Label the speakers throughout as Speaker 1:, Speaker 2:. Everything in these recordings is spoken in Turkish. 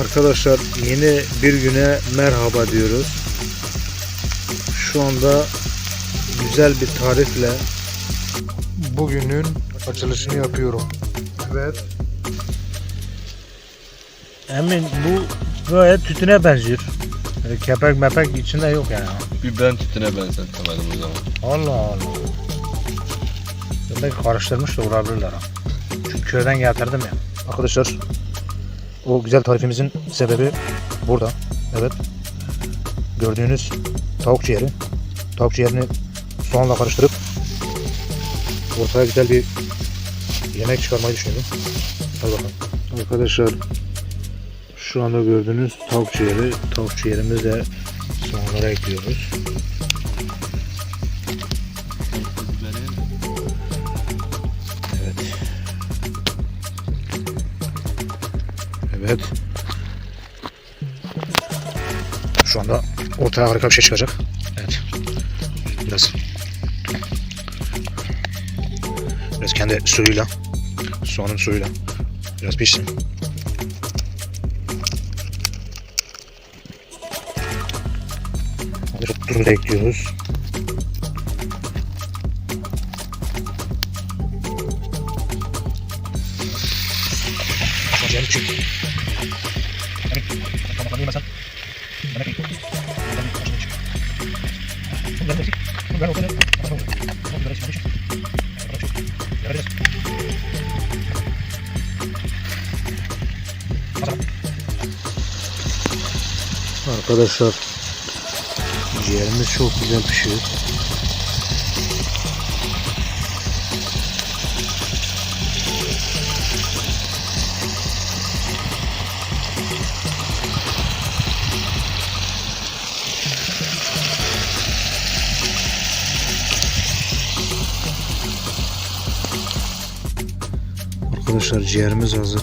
Speaker 1: Arkadaşlar yeni bir güne merhaba diyoruz. Şu anda güzel bir tarifle bugünün açılışını yapıyorum. Evet. Emin bu gayet tütüne benziyor. Böyle kepek mepek içinde yok yani.
Speaker 2: Bir ben tütüne benzetemedim o zaman.
Speaker 1: Allah Allah. Demek karıştırmış da olabilirler ha. Çünkü köyden getirdim ya. Arkadaşlar o güzel tarifimizin sebebi burada. Evet. Gördüğünüz tavuk ciğeri. Tavuk ciğerini soğanla karıştırıp ortaya güzel bir yemek çıkarmayı düşünüyorum. Hadi bakalım. Arkadaşlar şu anda gördüğünüz tavuk ciğeri. Tavuk ciğerimizi de soğanlara ekliyoruz. Evet. Şu anda ortaya harika bir şey çıkacak. Evet. Biraz biraz kendi suyuyla soğanın suyuyla biraz pişsin. Tuzunu da ekliyoruz. Sonra küçük. Hani tamam yemesen. Bana kıyım. Buradan bir başına çık. Bunları da çek. Bunları o kadar. Bunları çek. Bunları çek. Yararız. Arkadaşlar ciğerimiz çok güzel pişiyor. Arkadaşlar ciğerimiz hazır.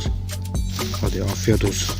Speaker 1: Hadi afiyet olsun.